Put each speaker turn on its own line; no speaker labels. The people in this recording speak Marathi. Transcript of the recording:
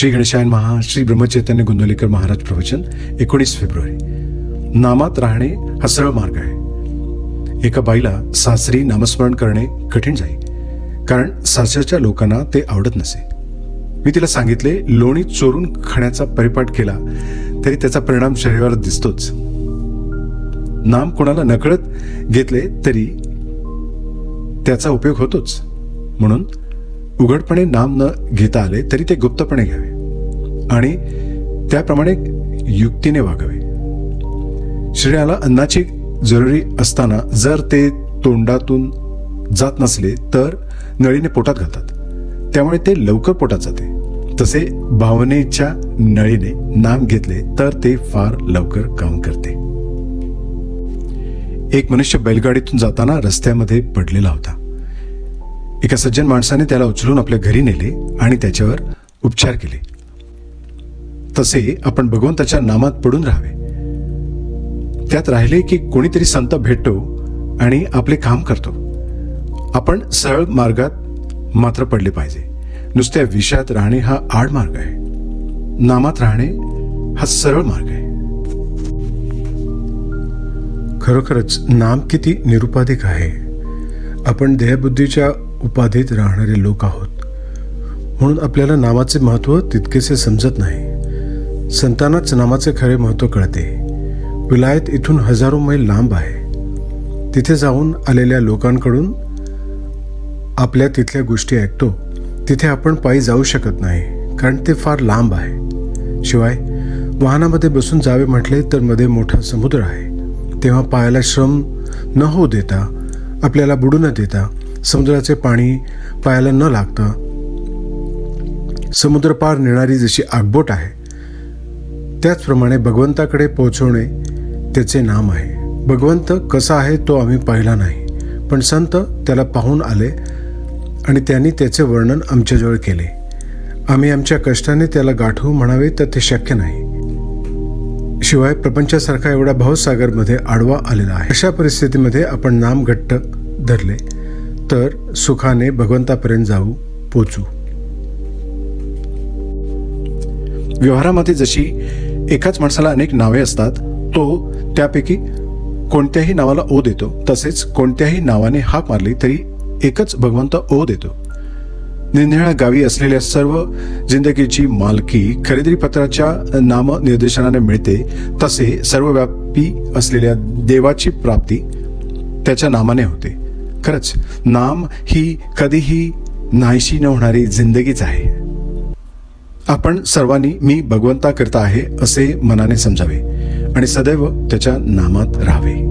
श्री गणेशायन महा श्री ब्रह्मचैतन्य गोंदवलेकर महाराज प्रवचन एकोणीस फेब्रुवारी. नामात राहणे हा सरळ मार्ग आहे. एका बाईला सासरी नामस्मरण करणे कठीण जाई कारण सासरच्या लोकांना ते आवडत नसे. मी तिला सांगितले लोणी चोरून खाण्याचा परिपाठ केला तरी त्याचा परिणाम शरीरावर दिसतोच. नाम कोणाला नकळत घेतले तरी त्याचा उपयोग होतोच. म्हणून उघडपणे नाम न घेता आले तरी ते गुप्तपणे घ्यावे. आणि त्याप्रमाणे युक्तीने वागावे. शरीराला अन्नाची जरुरी असताना जर ते तोंडातून जात नसले तर नळीने पोटात घालतात. त्यामुळे ते लवकर पोटात जाते. तसे भावनेच्या नळीने नाम घेतले तर ते फार लवकर काम करते. एक मनुष्य बैलगाडीतून जाताना रस्त्यामध्ये पडलेला होता. एका सज्जन माणसाने त्याला उचलून आपल्या घरी नेले आणि त्याच्यावर उपचार केले. तसे आपण भगवंताच्या नामात पडून राहावे. त्यात राहिले की कोणीतरी संत भेटतो आणि आपले काम करतो. आपण सरळ मार्गात मात्र पडले पाहिजे. नुसत्या विषयात राहणे हा आड मार्ग आहे. नामात राहणे हा सरळ मार्ग आहे. खरोखरच नाम किती निरुपाधिक आहे. आपण देहबुद्धीच्या उपाधीत राहणारे लोक आहोत. म्हणून आपल्याला नामाचे महत्त्व तितकेसे समजत नाही. संतानाच नामाचे खरे महत्त्व कळते. विलायत इथून हजारो मैल लांब आहे. तिथे जाऊन आलेल्या लोकांकडून आपल्या तिथल्या गोष्टी ऐकतो. तिथे आपण पायी जाऊ शकत नाही कारण ते फार लांब आहे. शिवाय वाहनामध्ये बसून जावे म्हटले तर मध्ये मोठा समुद्र आहे. तेव्हा पायाला श्रम न होऊ देता आपल्याला बुडू न देता समुद्राचे पाणी पायाला न लागता समुद्र पार नेणारी जशी आगबोट आहे त्याचप्रमाणे भगवंताकडे पोहोचवणे त्याचे नाम आहे. भगवंत कसा आहे तो आम्ही पाहिला नाही पण संत त्याला पाहून आले आणि त्यांनी त्याचे वर्णन आमच्याजवळ केले. आम्ही आमच्या कष्टाने त्याला गाठू म्हणावे तर ते शक्य नाही. शिवाय प्रपंचासारखा एवढा भावसागरमध्ये आडवा आलेला आहे. अशा परिस्थितीमध्ये आपण नाम घट्ट धरले तर सुखाने भगवंतापर्यंत जाऊ पोचू. व्यवहारामध्ये जशी एकाच माणसाला अनेक नावे असतात तो त्यापैकी कोणत्याही नावाला ओ देतो. तसेच कोणत्याही नावाने हाक मारली तरी एकच भगवंत ओ देतो. निंदिळ्या गावी असलेल्या सर्व जिंदगीची मालकी खरेदी पत्राच्या नाम निर्देशनाने मिळते. तसे सर्वव्यापी असलेल्या देवाची प्राप्ती त्याच्या नामाने होते. खरंच नाम ही कधीही नाहीशी न होणारी जिंदगीच आहे. आपण सर्वांनी मी भगवंता करता आहे असे मनाने समजावे आणि सदैव त्याच्या नामात राहावे.